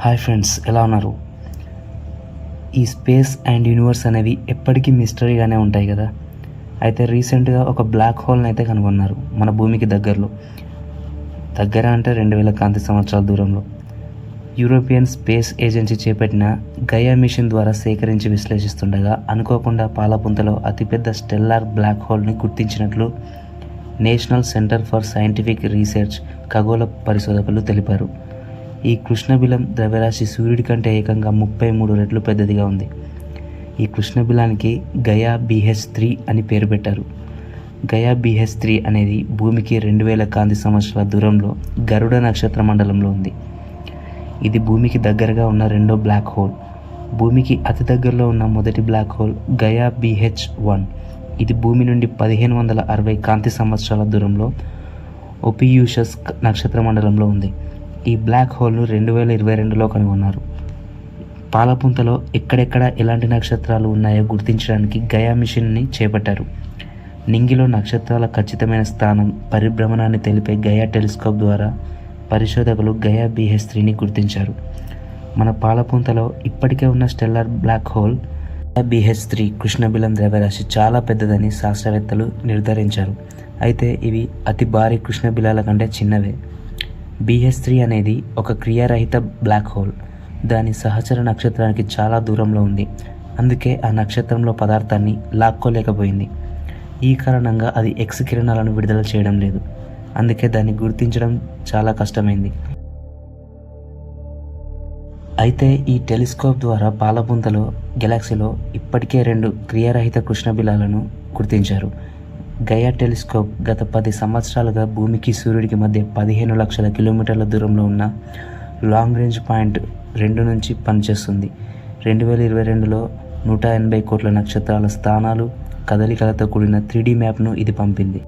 Hi friends ఎలా ఉన్నారు? ఈ స్పేస్ అండ్ యూనివర్స్ అనేవి ఎప్పటికీ మిస్టరీగానే ఉంటాయి కదా. అయితే రీసెంట్గా ఒక బ్లాక్ హోల్ని అయితే కనుగొన్నారు మన భూమికి దగ్గరలో. దగ్గర అంటే రెండు వేల కాంతి సంవత్సరాల దూరంలో. యూరోపియన్ స్పేస్ ఏజెన్సీ చేపట్టిన గయా మిషన్ ద్వారా సేకరించి విశ్లేషిస్తుండగా అనుకోకుండా పాలపుంతలో అతిపెద్ద స్టెల్లార్ బ్లాక్ హోల్ని గుర్తించినట్లు National Centre for Scientific Research ఖగోళ పరిశోధకులు తెలిపారు. ఈ కృష్ణబిలం ద్రవ్యరాశి సూర్యుడి కంటే ఏకంగా ముప్పై మూడు రెట్లు పెద్దదిగా ఉంది. ఈ కృష్ణబిలానికి గయా బీహెచ్ త్రీ అని పేరు పెట్టారు. గయా బీహెచ్ త్రీ అనేది భూమికి రెండు వేల కాంతి సంవత్సరాల దూరంలో గరుడ నక్షత్ర మండలంలో ఉంది. ఇది భూమికి దగ్గరగా ఉన్న రెండో బ్లాక్ హోల్. భూమికి అతి దగ్గరలో ఉన్న మొదటి black hole Gaia BH one. ఇది భూమి నుండి పదిహేను వందల అరవై కాంతి సంవత్సరాల దూరంలో ఒపియూషస్ నక్షత్ర మండలంలో ఉంది. ఈ బ్లాక్ హోల్ను రెండు వేల ఇరవై రెండులో కనుగొన్నారు. పాలపుంతలో ఎక్కడెక్కడ ఎలాంటి నక్షత్రాలు ఉన్నాయో గుర్తించడానికి గయా మిషన్ని చేపట్టారు. నింగిలో నక్షత్రాల ఖచ్చితమైన స్థానం పరిభ్రమణాన్ని తెలిపే గయా టెలిస్కోప్ ద్వారా పరిశోధకులు గయా బిహెచ్ త్రీని గుర్తించారు. మన పాలపుంతలో ఇప్పటికే ఉన్న stellar black hole BH three కృష్ణబిలం ద్రవ్యరాశి చాలా పెద్దదని శాస్త్రవేత్తలు నిర్ధారించారు. అయితే ఇవి అతి భారీ కృష్ణబిలాల కంటే చిన్నవే. బీహెచ్ త్రీ అనేది ఒక క్రియారహిత బ్లాక్ హోల్. దాని సహచర నక్షత్రానికి చాలా దూరంలో ఉంది. అందుకే ఆ నక్షత్రంలో పదార్థాన్ని లాక్కోలేకపోయింది. ఈ కారణంగా అది ఎక్స్ కిరణాలను విడుదల చేయడం లేదు. అందుకే దాన్ని గుర్తించడం చాలా కష్టమైంది. అయితే ఈ టెలిస్కోప్ ద్వారా పాలపుంతలో గెలాక్సీలో ఇప్పటికే రెండు క్రియారహిత కృష్ణబిలాలను గుర్తించారు. గయా టెలిస్కోప్ గత పది సంవత్సరాలుగా భూమికి సూర్యుడికి మధ్య పదిహేను లక్షల కిలోమీటర్ల దూరంలో ఉన్న లాంగ్ రేంజ్ పాయింట్ రెండు నుంచి పనిచేస్తుంది. రెండు వేల ఇరవై రెండులో నూట ఎనభై కోట్ల నక్షత్రాల స్థానాలు కదలికలతో కూడిన త్రీడీ మ్యాప్ను ఇది పంపింది.